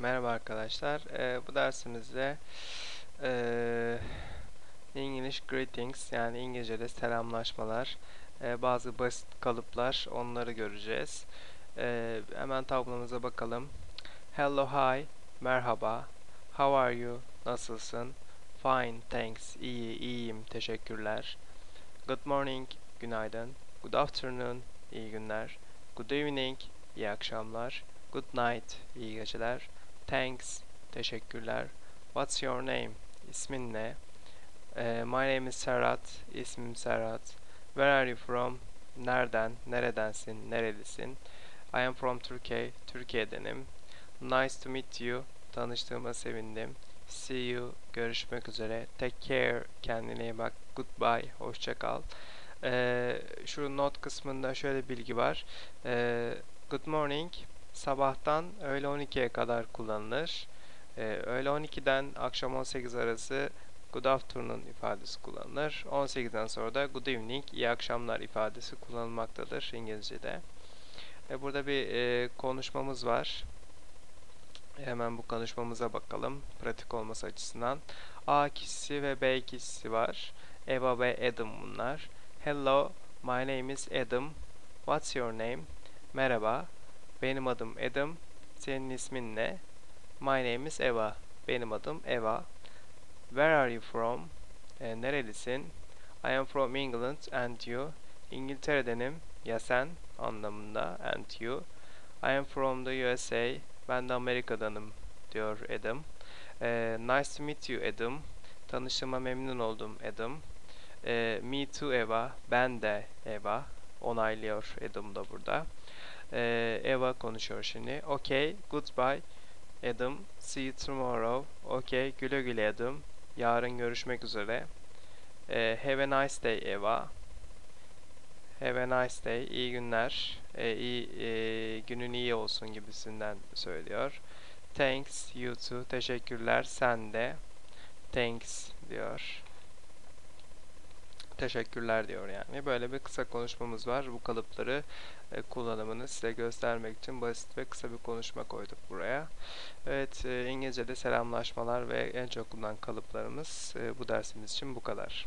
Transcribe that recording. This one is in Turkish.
Merhaba arkadaşlar. Ee, bu dersimizde ee, English greetings yani İngilizce'de selamlaşmalar, ee, bazı basit kalıplar onları göreceğiz. Ee, hemen tablomuza bakalım. Hello, hi, merhaba. How are you? Nasılsın? Fine, thanks. İyi, iyiyim, teşekkürler. Good morning, günaydın. Good afternoon, iyi günler. Good evening, iyi akşamlar. Good night, iyi geceler. Thanks, teşekkürler. What's your name? İsmin ne? Ee, my name is Serhat, ismim Serhat. Where are you from? Nereden, neredensin, nerelisin? I am from Turkey, Türkiye'denim. Nice to meet you, tanıştığıma sevindim. See you, görüşmek üzere. Take care, kendine iyi bak. Goodbye, hoşça kal. Ee, şu not kısmında şöyle bilgi var. Ee, good morning, sabahtan öğle 12'ye kadar kullanılır. Ee, öğle 12'den akşam 18 arası good afternoon ifadesi kullanılır. 18'den sonra da good evening, iyi akşamlar ifadesi kullanılmaktadır İngilizce'de. Ee, burada bir e, konuşmamız var. Hemen bu konuşmamıza bakalım pratik olması açısından. A kişisi ve B kişisi var. Eva ve Adam bunlar. Hello, my name is Adam. What's your name? Merhaba, benim adım Adam. Senin ismin ne? My name is Eva. Benim adım Eva. Where are you from? E, nerelisin? I am from England and you? İngiltere'denim. Ya sen anlamında and you. I am from the USA. Ben de Amerika'danım diyor Adam. E, nice to meet you Adam. Tanıştığıma memnun oldum Adam. E, me too Eva. Ben de Eva. Onaylıyor Adam da burada. Eva konuşuyor şimdi. Okay, goodbye Adam. See you tomorrow. Okay, güle güle Adam. Yarın görüşmek üzere. E, have a nice day Eva. Have a nice day. İyi günler. E, iyi, e, günün iyi olsun gibisinden söylüyor. Thanks you too. Teşekkürler. Sen de. Thanks diyor. Teşekkürler diyor yani. Böyle bir kısa konuşmamız var. Bu kalıpları e, kullanımını size göstermek için basit ve kısa bir konuşma koyduk buraya. Evet, e, İngilizce'de selamlaşmalar ve en çok kullanılan kalıplarımız e, bu dersimiz için bu kadar.